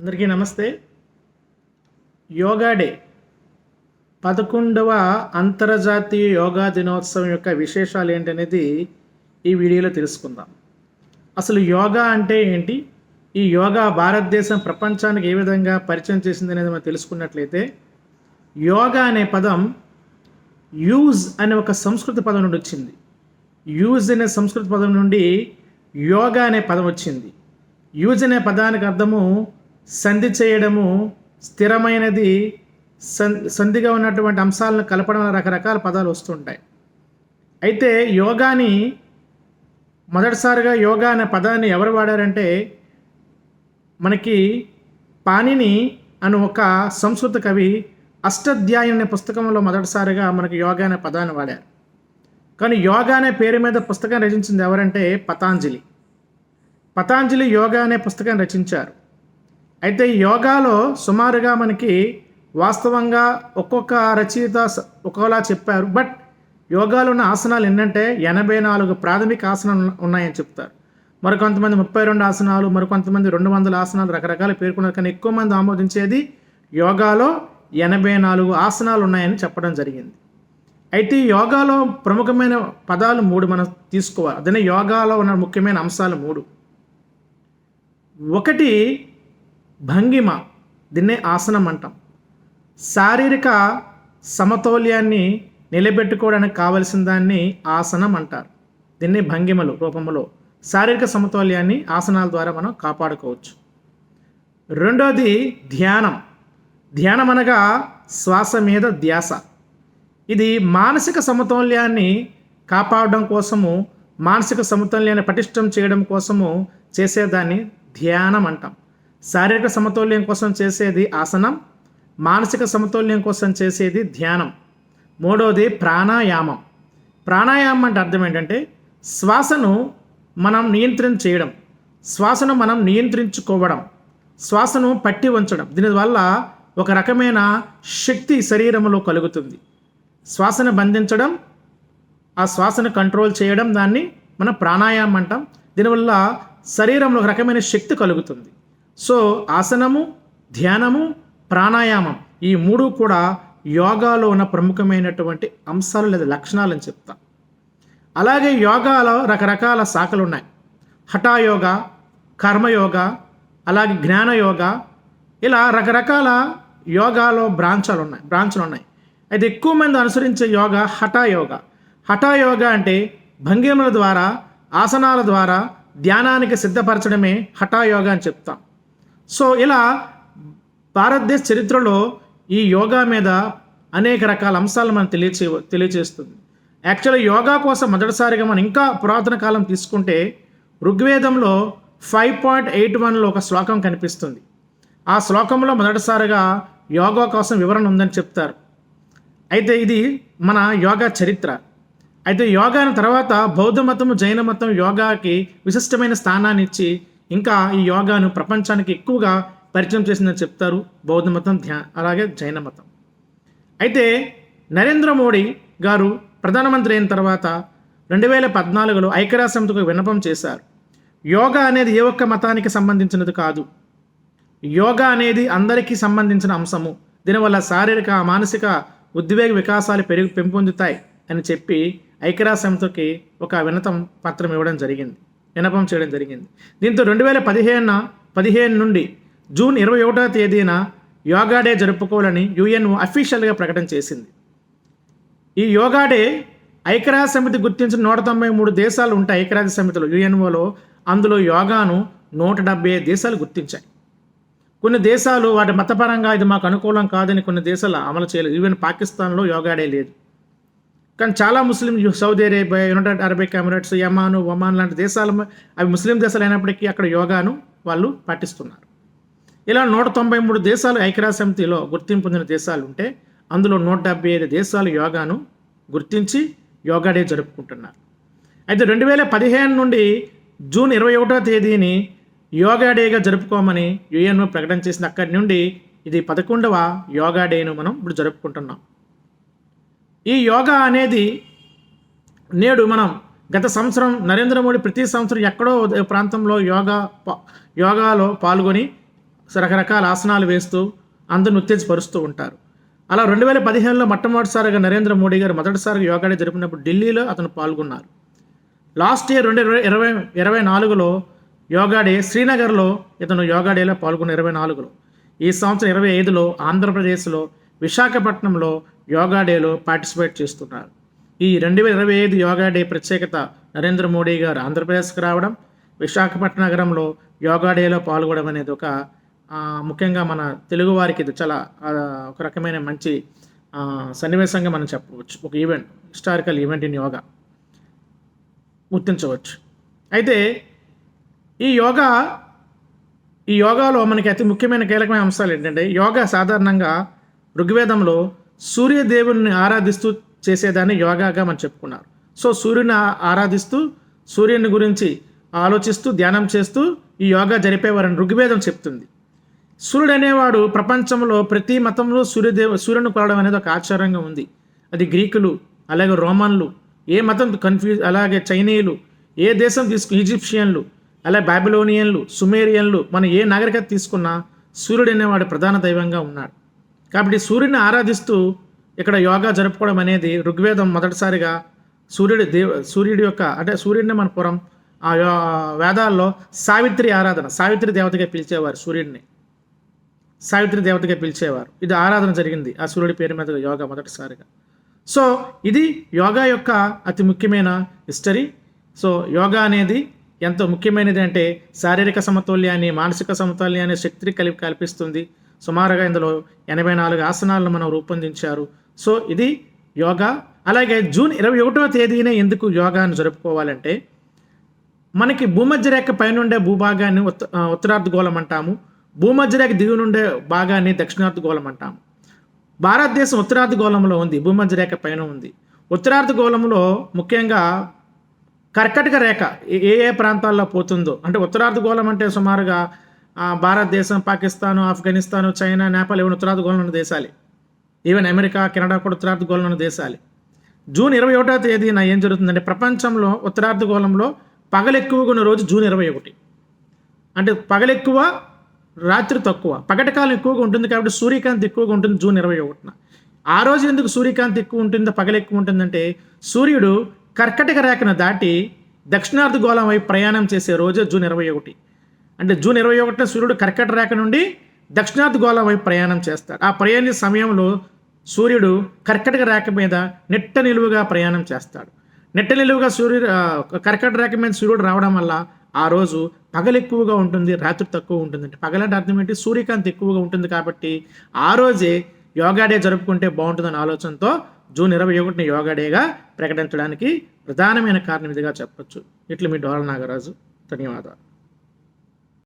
అందరికీ నమస్తే. యోగా డే పదకొండవ అంతర్జాతీయ యోగా దినోత్సవం యొక్క విశేషాలు ఏంటనేది ఈ వీడియోలో తెలుసుకుందాం. అసలు యోగా అంటే ఏంటి? ఈ యోగా భారతదేశం ప్రపంచానికి ఏ విధంగా పరిచయం చేసింది అనేది మనం తెలుసుకున్నట్లయితే యోగా అనే పదం యూజ్ అనే ఒక సంస్కృత పదం నుండి వచ్చింది. యూజ్ అనే సంస్కృత పదం నుండి యోగా అనే పదం వచ్చింది. యూజ్ అనే పదానికి అర్థము సంధి చేయడము స్థిరమైనది సం సంధిగా ఉన్నటువంటి అంశాలను కలపడం రకరకాల పదాలు వస్తుంటాయి. అయితే యోగాని మొదటిసారిగా యోగా అనే పదాన్ని ఎవరు వాడారంటే మనకి పాణిని అను ఒక సంస్కృత కవి అష్టాధ్యాయం అనే పుస్తకంలో మొదటిసారిగా మనకి యోగా అనే పదాన్ని వాడారు. కానీ యోగా అనే పేరు మీద పుస్తకం రచించింది ఎవరంటే పతాంజలి. పతాంజలి యోగా అనే పుస్తకం రచించారు. అయితే ఈ యోగాలో సుమారుగా మనకి వాస్తవంగా ఒక్కొక్క రచయిత ఒక్కోలా చెప్పారు. బట్ యోగాలో ఉన్న ఆసనాలు ఏంటంటే ఎనభై నాలుగు ప్రాథమిక ఆసనాలు ఉన్నాయని చెప్తారు. మరికొంతమంది ముప్పై రెండు ఆసనాలు మరికొంతమంది రెండు వందల ఆసనాలు రకరకాల పేర్కొన్నారు. కానీ ఎక్కువ మంది ఆమోదించేది యోగాలో ఎనభై నాలుగు ఆసనాలు ఉన్నాయని చెప్పడం జరిగింది. అయితే యోగాలో ప్రముఖమైన పదాలు మూడు మనం తీసుకోవాలి. అదే యోగాలో ఉన్న ముఖ్యమైన అంశాలు మూడు. ఒకటి భంగిమ దీన్నే ఆసనం అంటాం. శారీరక సమతౌల్యాన్ని నిలబెట్టుకోవడానికి కావలసిన దాన్ని ఆసనం అంటారు. దీన్ని భంగిమలు రూపంలో శారీరక సమతౌల్యాన్ని ఆసనాల ద్వారా మనం కాపాడుకోవచ్చు. రెండోది ధ్యానం. ధ్యానం అనగా శ్వాస మీద ధ్యాస. ఇది మానసిక సమతౌల్యాన్ని కాపాడడం కోసము మానసిక సమతౌల్యాన్ని పటిష్టం చేయడం కోసము చేసేదాన్ని ధ్యానం అంటాం. శారీరక సమతౌల్యం కోసం చేసేది ఆసనం మానసిక సమతౌల్యం కోసం చేసేది ధ్యానం. మూడవది ప్రాణాయామం. ప్రాణాయామం అంటే అర్థం ఏంటంటే శ్వాసను మనం నియంత్రణ చేయడం శ్వాసను మనం నియంత్రించుకోవడం శ్వాసను పట్టి ఉంచడం దీనివల్ల ఒక రకమైన శక్తి శరీరంలో కలుగుతుంది. శ్వాసను బంధించడం ఆ శ్వాసను కంట్రోల్ చేయడం దాన్ని మనం ప్రాణాయామం అంటాం. దీనివల్ల శరీరంలో ఒక రకమైన శక్తి కలుగుతుంది. సో ఆసనము ధ్యానము ప్రాణాయామం ఈ మూడు కూడా యోగాలో ఉన్న ప్రముఖమైనటువంటి అంశాలు లేదా లక్షణాలు అని చెప్తాం. అలాగే యోగాలో రకరకాల శాఖలు ఉన్నాయి. హఠాయోగ కర్మయోగ అలాగే జ్ఞానయోగ ఇలా రకరకాల యోగాలో బ్రాంచాలు ఉన్నాయి బ్రాంచ్లు ఉన్నాయి. అయితే ఎక్కువ మంది అనుసరించే యోగా హఠాయోగ. హఠాయోగ అంటే భంగిమల ద్వారా ఆసనాల ద్వారా ధ్యానానికి సిద్ధపరచడమే హఠాయోగ అని చెప్తాం. సో ఇలా భారతదేశ చరిత్రలో ఈ యోగా మీద అనేక రకాల అంశాలు మనం తెలియచే తెలియచేస్తుంది. యాక్చువల్లీ యోగా కోసం మొదటిసారిగా మనం ఇంకా పురాతన కాలం తీసుకుంటే ఋగ్వేదంలో ఫైవ్ పాయింట్ ఎయిట్ వన్లో ఒక శ్లోకం కనిపిస్తుంది. ఆ శ్లోకంలో మొదటిసారిగా యోగా కోసం వివరణ ఉందని చెప్తారు. అయితే ఇది మన యోగా చరిత్ర. అయితే యోగాని తర్వాత బౌద్ధ మతం జైన మతం యోగాకి విశిష్టమైన స్థానాన్ని ఇచ్చి ఇంకా ఈ యోగాను ప్రపంచానికి ఎక్కువగా పరిచయం చేసిందని చెప్తారు బౌద్ధ మతం ధ్యా అలాగే జైన మతం. అయితే నరేంద్ర మోడీ గారు ప్రధానమంత్రి అయిన తర్వాత రెండు వేల పద్నాలుగులో ఐక్యరాష్ట్రంతో విన్నపం చేశారు. యోగా అనేది ఏ ఒక్క మతానికి సంబంధించినది కాదు. యోగా అనేది అందరికీ సంబంధించిన అంశము. దీనివల్ల శారీరక మానసిక ఉద్వేగ వికాసాలు పెరుగు పెంపొందుతాయి అని చెప్పి ఐక్యరాజ్యంతోకి ఒక వినతం పత్రం ఇవ్వడం జరిగింది. వినపం చేయడం జరిగింది. దీంతో రెండు వేల పదిహేను పదిహేను నుండి జూన్ ఇరవై ఒకటో తేదీన యోగా డే జరుపుకోవాలని యుఎన్ఓ అఫీషియల్గా ప్రకటన చేసింది. ఈ యోగా డే ఐక్యరాజ్య సమితి గుర్తించిన నూట తొంభై మూడు దేశాలు ఉంటాయి. ఐక్యరాజ్య సమితిలో యుఎన్ఓలో అందులో యోగాను నూట డెబ్బై ఐదు దేశాలు గుర్తించాయి. కొన్ని దేశాలు వాటి మతపరంగా ఇది మాకు అనుకూలం కాదని కొన్ని దేశాలు అమలు చేయలేదు. ఈవెన్ పాకిస్తాన్లో యోగా డే లేదు. కానీ చాలా ముస్లిం Saudi Arabia United Arabic Emirates యమాను Oman లాంటి దేశాలు అవి ముస్లిం దేశాలు అయినప్పటికీ అక్కడ యోగాను వాళ్ళు పాటిస్తున్నారు. ఇలా నూట తొంభై మూడు దేశాలు ఐక్యరాజ్య సమితిలో గుర్తింపు పొందిన దేశాలు ఉంటే అందులో నూట డెబ్బై ఐదు దేశాలు యోగాను గుర్తించి యోగా డే జరుపుకుంటున్నారు. అయితే రెండు వేల పదిహేను నుండి జూన్ ఇరవై ఒకటో తేదీని యోగా డేగా జరుపుకోమని యుఎన్ఓ ప్రకటన చేసిన అక్కడి నుండి ఇది పదకొండవ యోగా డేను మనం ఇప్పుడు జరుపుకుంటున్నాం. ఈ యోగా అనేది నేడు మనం గత సంవత్సరం నరేంద్ర మోడీ ప్రతి సంవత్సరం ఎక్కడో ప్రాంతంలో యోగా యోగాలో పాల్గొని రకరకాల ఆసనాలు వేస్తూ అందరిని ఉత్తేజపరుస్తూ ఉంటారు. అలా రెండు వేల పదిహేనులో మొట్టమొదటిసారిగా నరేంద్ర మోడీ గారు మొదటిసారిగా యోగాడే జరిపినప్పుడు ఢిల్లీలో అతను పాల్గొన్నారు. లాస్ట్ ఇయర్ రెండు ఇరవై ఇరవై ఇరవై నాలుగులో యోగా డే శ్రీనగర్లో ఇతను యోగా డేలో పాల్గొన్న ఇరవై నాలుగులో. ఈ సంవత్సరం ఇరవై ఐదులో ఆంధ్రప్రదేశ్లో విశాఖపట్నంలో యోగా డేలో పార్టిసిపేట్ చేస్తున్నారు. ఈ రెండు వేల ఇరవై ఐదు యోగా డే ప్రత్యేకత నరేంద్ర మోడీ గారు ఆంధ్రప్రదేశ్కి రావడం విశాఖపట్నం నగరంలో యోగా డేలో పాల్గొనడం అనేది ఒక ముఖ్యంగా మన తెలుగు వారికి ఇది చాలా ఒక రకమైన మంచి సన్నివేశంగా మనం చెప్పవచ్చు. ఒక event historical event in yoga. గుర్తించవచ్చు. అయితే ఈ యోగా ఈ యోగాలో మనకి అతి ముఖ్యమైన కీలకమైన అంశాలు ఏంటంటే యోగా సాధారణంగా ఋగ్వేదంలో సూర్యదేవుని ఆరాధిస్తూ చేసేదాన్ని యోగాగా మనం చెప్పుకున్నారు. సో సూర్యుని ఆరాధిస్తూ సూర్యుని గురించి ఆలోచిస్తూ ధ్యానం చేస్తూ ఈ యోగా జరిపేవారని ఋగ్వేదం చెప్తుంది. సూర్యుడు అనేవాడు ప్రపంచంలో ప్రతి మతంలో సూర్యదేవ సూర్యుని కొలడం అనేది ఒక ఆచారంగా ఉంది. అది గ్రీకులు అలాగే రోమన్లు ఏ మతం కన్ఫ్యూజ్ అలాగే చైనీయులు ఏ దేశం తీసుకు ఈజిప్షియన్లు అలాగే బాబిలోనియన్లు సుమేరియన్లు మనం ఏ నాగరికత తీసుకున్నా సూర్యుడు అనేవాడు ప్రధాన దైవంగా ఉన్నాడు. కాబట్టి సూర్యుని ఆరాధిస్తూ ఇక్కడ యోగా జరుపుకోవడం అనేది ఋగ్వేదం మొదటిసారిగా సూర్యుడి దేవ సూర్యుడి యొక్క అంటే సూర్యుడిని మన పురం ఆ వేదాల్లో సావిత్రి ఆరాధన సావిత్రి దేవతగా పిలిచేవారు సూర్యుడిని. సావిత్రి దేవతగా పిలిచేవారు. ఇది ఆరాధన జరిగింది ఆ సూర్యుడి పేరు మీద యోగా మొదటిసారిగా. సో ఇది యోగా యొక్క అతి ముఖ్యమైన హిస్టరీ. సో యోగా అనేది ఎంతో ముఖ్యమైనది అంటే శారీరక సమతుల్యాన్ని మానసిక సమతుల్యాన్ని శక్తిని కలిపి కల్పిస్తుంది. సుమారుగా ఇందులో ఎనభై నాలుగు ఆసనాలను మనం రూపొందించారు. సో ఇది యోగా. అలాగే జూన్ ఇరవై ఒకటవ తేదీనే ఎందుకు యోగాను జరుపుకోవాలంటే మనకి భూమధ్య రేఖ పైనుండే భూభాగాన్ని ఉత్త ఉత్తరార్ధగోళం అంటాము. భూమధ్య రేఖ దిగు నుండే భాగాన్ని దక్షిణార్ధగోళం అంటాము. భారతదేశం ఉత్తరార్ధగోళంలో ఉంది భూమధ్య రేఖ పైన ఉంది. ఉత్తరార్ధగోళంలో ముఖ్యంగా కర్కటక రేఖ ఏ- ఏ ప్రాంతాల్లో పోతుందో అంటే ఉత్తరార్ధగోళం అంటే సుమారుగా భారతదేశం పాకిస్తాను ఆఫ్ఘనిస్తాన్ చైనా నేపాల్ ఇవన్నీ ఉత్తరార్ధగోళంలో ఉన్న దేశాలే. ఈవెన్ అమెరికా కెనడా కూడా ఉత్తరార్ధగోళంలో ఉన్న దేశాలే. జూన్ ఇరవై ఒకటో తేదీన ఏం జరుగుతుందంటే ప్రపంచంలో ఉత్తరార్ధగోళంలో గోళంలో పగలెక్కువగా ఉన్న రోజు జూన్ ఇరవై ఒకటి. అంటే పగలెక్కువ రాత్రి తక్కువ. పగటి కాలం ఎక్కువగా ఉంటుంది కాబట్టి సూర్యకాంతి ఎక్కువగా ఉంటుంది జూన్ ఇరవై ఒకటిన. ఆ రోజు ఎందుకు సూర్యకాంతి ఎక్కువ ఉంటుందో పగలు ఎక్కువ ఉంటుందంటే సూర్యుడు కర్కటక రేఖను దాటి దక్షిణార్ధగోళం వైపు ప్రయాణం చేసే రోజు జూన్ ఇరవై ఒకటి. అంటే జూన్ ఇరవై ఒకటిన సూర్యుడు కర్కట రేఖ నుండి దక్షిణార్ధగోళం వైపు ప్రయాణం చేస్తాడు. ఆ ప్రయాణ సమయంలో సూర్యుడు కర్కటక రేఖ మీద నెట్ట నిలువుగా ప్రయాణం చేస్తాడు. నెట్ట నిలువుగా సూర్యుడు కర్కట రేఖ మీద సూర్యుడు రావడం వల్ల ఆ రోజు పగలు ఎక్కువగా ఉంటుంది రాత్రి తక్కువ ఉంటుంది అంటే పగలంటే అర్థం ఏంటి? సూర్యకాంతి ఎక్కువగా ఉంటుంది కాబట్టి ఆ రోజే యోగా డే జరుపుకుంటే బాగుంటుందనే ఆలోచనతో జూన్ ఇరవై ఒకటిని యోగా డేగా ప్రకటించడానికి ప్రధానమైన కారణం ఇదిగా చెప్పొచ్చు. ఇట్లు మీ డోల నాగరాజు ధన్యవాదాలు.